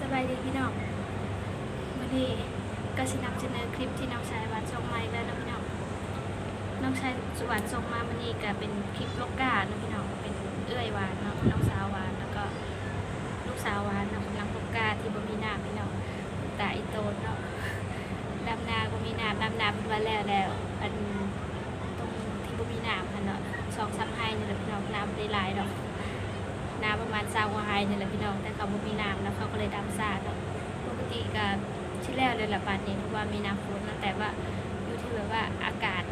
สบายดีพี่น้องวันนี้ก็สินำเสนอคลิปที่น้องชายหวานส่งมาแล้วนะพี่น้องน้องชายสวรรค์ส่งมาวันนี้ก็เป็นคลิปโลกานะพี่น้องเป็นเอื้อยหวานเนาะน้องสาวหวานแล้วก็ลูกสาวหวานเนาะกำลังโลกาที่บ่มีน้ำพี่น้องตาอีโตนเนาะดำนาบ่มีน้ำดำนาเป็นวันแล้วแล้วอันตรงที่บ่มีน้ำค่ะเนาะสองสามไฮนี่แหละพี่น้องน้ำได้หลายดอก น้ำประมาณซาวาไฮนี่แหละพี่น้อง แต่เขาไม่มีน้ำแล้วเขาก็เลยดำซาดอกปกติก็ที่แล้วเลยละบาดนี้เพราะว่ามีน้ำฝนนะแต่ว่าอยู่ที่แบบว่าอากาศ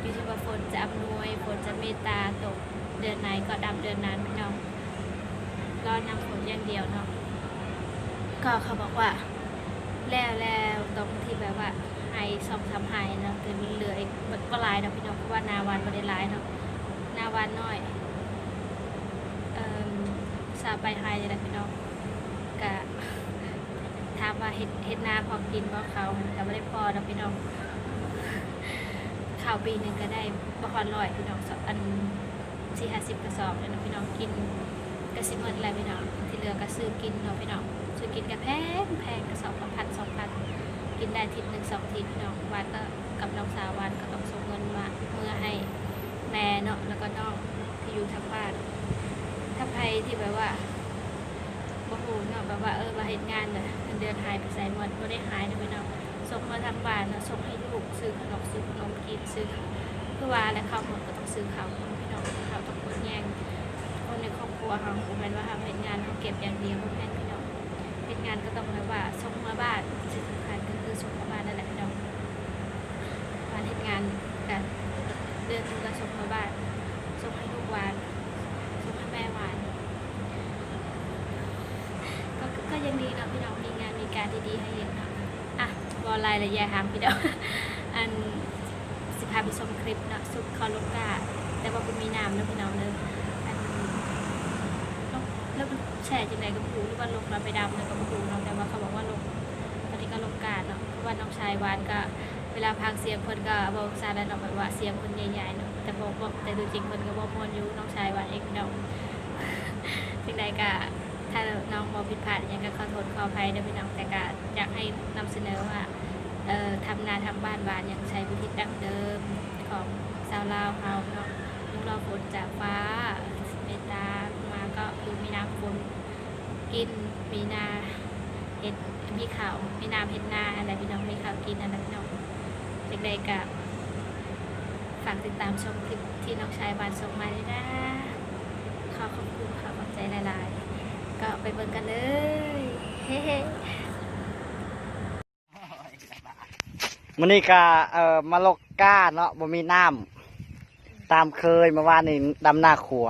อยู่ที่ว่าฝนจะอำนวยฝนจะเมตตาตกเดือนไหนก็ดำเดือนนั้นพี่น้องรอน้ำฝนอย่างเดียวเนาะก็เขาบอกว่าแล้วแล้วตรงที่แบบว่าไฮสองสามไฮเนาะคือมันเหลืออีกก็ลายเนาะพี่น้องเพราะว่านาวันไม่ได้ลายเนาะนาวันน้อย ซาไปไฮนี่แหละพี่น้องกะถามว่าเฮ็ดเฮ็ดนาพอกินบ่เขามันก็ไม่ได้พอนะพี่น้องข้าวปีหนึ่งก็ได้บ่ฮอดร้อยพี่น้องสองอันสี่ห้าสิบกระสอบเลยนะพี่น้องกินก็สิหมดแล้วพี่น้องที่เหลือก็ซื้อกินเนาะพี่น้องซื้อกินก็แพงแพงกระสอบละพันสองพันกินได้ทิศหนึ่งสองทิศพี่น้องวานก็กับน้องสาววานก็ต้องส่งเงินมาเมื่อให้แม่เนาะแล้วก็น้องที่อยู่ทางบ้าน ถ้าใครที่แบบว่าบ่ฮู้เนาะแบบว่าเออมาเฮ็ดงานน่ะเงินเดือนหายไปใส่หมดบ่ได้หายนะพี่น้องส่งมาทางบ้านเนาะส่งให้ลูกซื้อขนมซื้อขนมกินซื้อคือว่าแล้วข้าวหมดก็ต้องซื้อข้าวเนาพี่น้องข้าวต้องคนแย่งคนในครอบครัวเฮาบ่แม่นว่าเฮาเฮ็ดงานเฮาเก็บอย่างเดียวบ่แม่นพี่น้องเฮ็ดงานก็ต้องแบบว่าส่งมาบ้านสิ่งสำคัญก็คือส่งมาบ้านนั่นแหละพี่น้องการเฮ็ดงานกันเดือนหนึงก็ส่งมาบ้านส่งให้ลูกวาน ส่งให้แม่หวานก็ก็ก็ ยังดีเนาะพี่น้องมีงานมีการดีๆให้เห็นเนาะอะบอลไลน์ระยะห่างพี่น้องอันสิพาไปชมคลิปนะซุปคอลูกาแต่ว่าเป็นมีน้ำนะพี่น้องเนอะอันแล้วมันแช่จังไหนก็ไม่รู้หรือว่าลงเราไปดำเลยก็ไม่รู้เนาะแต่ว่าเขาบอกว่าลงตอนนี้ก็ลงกาดเนาะเพราะว่าน้องชายวานก็เวลาพักเสียงเพิ่นก็บอกซาแล้วเนาะแบบว่าเสียงเพิ่นใหญ่ๆเนาะแต่บอกแต่ดูจริงเพิ่นก็บ่มวนอยู่น้องชายวานเองพี่น้องสิ่งใดก็ ถ้าน้องมองผิดพลาดอหยังก็ขอโทษขออภัยด้วยพี่น้องแต่ก็อยากให้นำเสนอว่าเอ่อทำนาทำบ้านหวานอย่างใช้วิธีดั้งเดิมของชาวลาวเฮาเนาะลูกรอฝนจากฟ้าเมตามาก็คือมีน้ำฝนกินมีนาเห็ดมีข้าวมีน้ำเห็ดนาอะไรพี่น้องมีข้าวกินอะไรพี่น้องสิ่งใดก็ฝากติดตามชมคลิปที่น้องชายบานส่งมาเลยนะขอขอบคุณค่ะขอบใจหลายๆ ก็ไปเบิ่งกันเลยเฮ้มันนี่ก็เอ่อมาลกก้าเนาะบ่มีน้ำตามเคยมาว่านนี่ดำหน้าขัว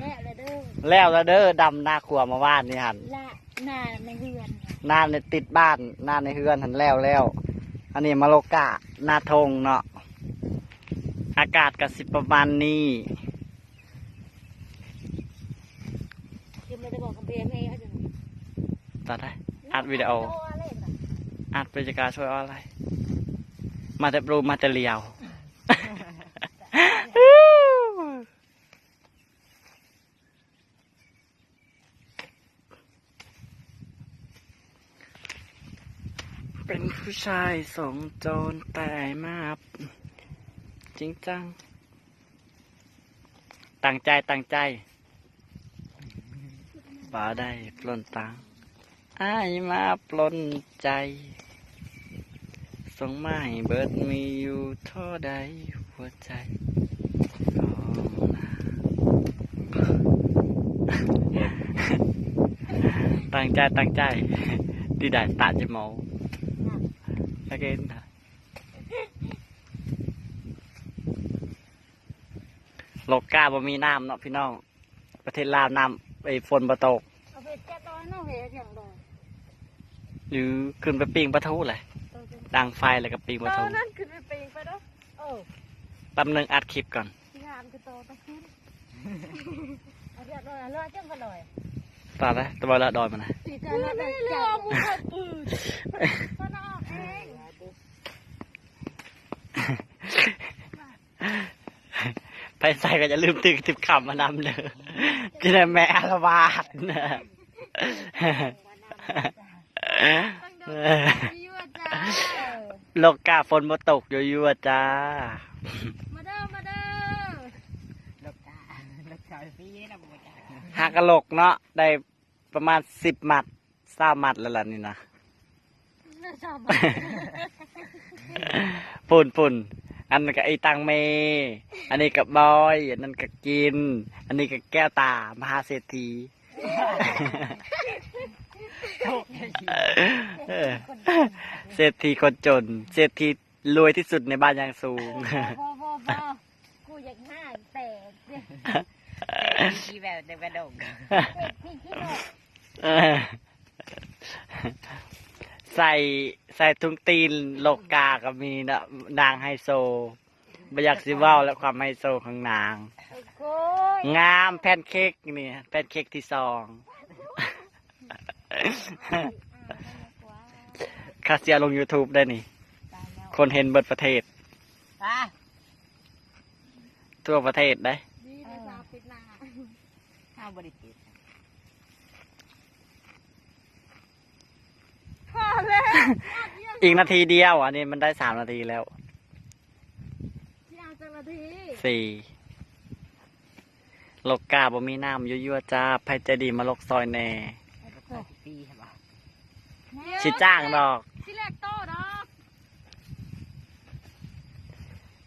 แน่เลยเด้อแล้วแล้วเด้อดำหน้าขัวมาว่านนี่หันละหน้าในเรือนหน้าในติดบ้านหน้าในเฮือนหันแล้วแล้ว อันนี้มาลกก้าหน้าทงเนาะอากาศก็สิประมาณนี้ ยังไม่ได้บอกกับเบียร์ไงเขาจะ ตัดได้อัดวิดีโออัดบรรยากาศช่วยอาอะไร มาแต่รูมาแต่เลียวเป็นผู้ชายสองโจรแต่มาจริงจังตั้งใจตั้งใจบ่าได้ปล้นตัง อ้ายมาปล้นใจ ส่งมาให้เบิดมีอยู่เท่าใดหัวใจตั้งใจตั้งใจดีได้ตาจะเมา again โลกกาบ่มีน้ำเนาะพี่น้อง ประเทศลาวน้ำไอ้ฝนบ่ตกเอาไปแก้ตอนน้องเห็ดอย่างดอก หรือขึ้นไปปิงปะทูเลยดังไฟแล้วก็ปิงปะตทูอนนั้นขึ้นไปปีนไปเนาะเออแป๊บนึงอัดคลิปก่อนที่งามคือโตตะขึ้นเอาเรียบร้อยรอจังก็ลอยตอนแรกตัวละดอยมันนะตีกันแล้วแต่จับมือปืนก็นอกเองไปใส่ก็จะลืมตึกติบคำมานำเลยจะได้แม่อารวาสนะต้องโดน ยั่วจ้าโลกกาฝนมาตกอยู่ๆจ้า มาเด้อมาเด้อลูกกาลูกกาพี่นะบูจ้าหากะโหลกเนาะได้ประมาณสิบหมัดสามหมัดแล้วล่ะนี่นะชอบปุ่นปุ่นอันนั้นก็ไอ้ตังเม อันนี้กับบอย อันนั้นก็กิน อันนี้ก็แก้วตามหาเศรษฐีถูก เออเศรษฐีคนจน เศรษฐีรวยที่สุดในบ้านยางสูงพ่อพ่อพ่อกูอยากห้าแตกเนี่ยพี่แบบเด็กกระดงพี่ขี้หนกเออใส่ใส่ทุงตีนโลกกาก็มีนะนางไฮโซบอยากสิเว้าและความไฮโซของนางไอ้โก้ยงามแพนเค้กนี่แพนเค้กที่สอง คาเซียลง YouTube ได้นี่ คนเห็นเบิดประเทศอะทั่วประเทศได้ ดีนะสาวปิดหน้าข้าวบริจิตพอแล้วอีกนาทีเดียวอันนี้มันได้สามนาทีแล้ว ที่เอาจังนาทีสี่โลกกาบ่มีน้ำยั่วๆจ้าไผใจดีมาลกซอยแหน่ ลูกกาพี่ใช่ปะ ชิจ้างดอกที่แรกโตดอก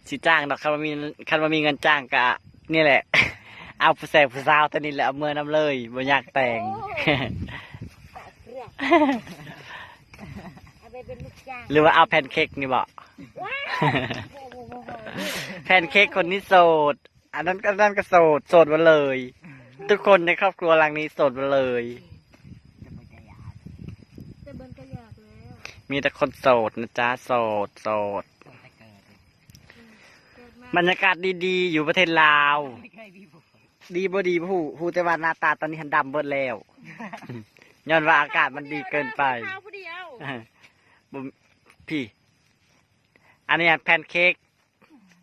ชิจ้างดอกคันว่ามีคันว่ามีเงินจ้างกะนี่แหละ เอาผู้แสบผู้สาวตัวนี้แหละเอาเมื่อน้ำเลยบ่อยากแต่งเอาไปเป็นลูกจ้างหรือว่าเอาแพนเค้กนี่บ่แพนเค้กคนนี้โสด อันนั้นก็นั่นก็โสด โสดมาเลย ทุกคนในครอบครัวหลังนี้โสดมาเลย จะไปจะยา จะเบิ้ลก็อยากแล้ว มีแต่คนโสดนะจ๊ะโสดโสดต้องไปเกิดเกิดมาบรรยากาศดีๆ อยู่ประเทศลาวไม่เคยมีผัวดีบ่ดีบ่ฮู้ฮู้แต่ว่าหน้าตาตอนนี้หันดำเบิดแล้วย้อนว่าอากาศมันดีเกินไปข้าวผู้เดียวบ่พี่ อันนี้แพนเค้ก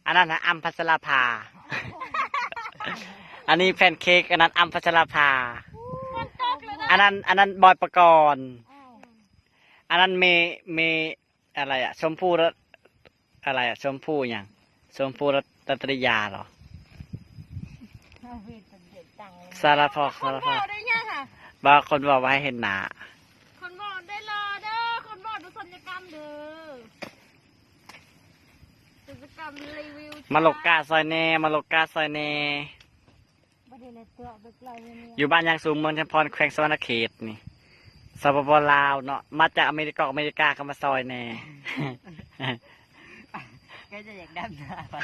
อันนั้นนะอัมพัชราภา อันนี้แพนเค้กอันนั้นอัมพัชราภาคนตกเลยนะอันนั้น อันนั้นบอยประกรณ์ อ้าวอันนั้นเมเมอะไรอะชมพู่รัตอะไรอะชมพู่อย่างชมพู่รัตริยาเหรอเอาพี่เป็นเด็กตังเลยสารพอกคสานรบพออกกได้ยังค่ะบางคนบอกว่าให้เห็นหนาคนบอกได้รอเด้อคนบอกดูสัญญกรรมเด้อสัญญกรรมรีวิวมาลกกาซอยแน่มาลกกาซอยแน่ประเด็นในตัวเด็กเราเนี่ยอยู่บ้านยางสูงเมืองชัมพรแขวงสวรรณเขตนี่ สปปลาวเนาะมาจากอเมริกาอเมริกาก็มาซอยแน่ ก็จะอยากดำนาไป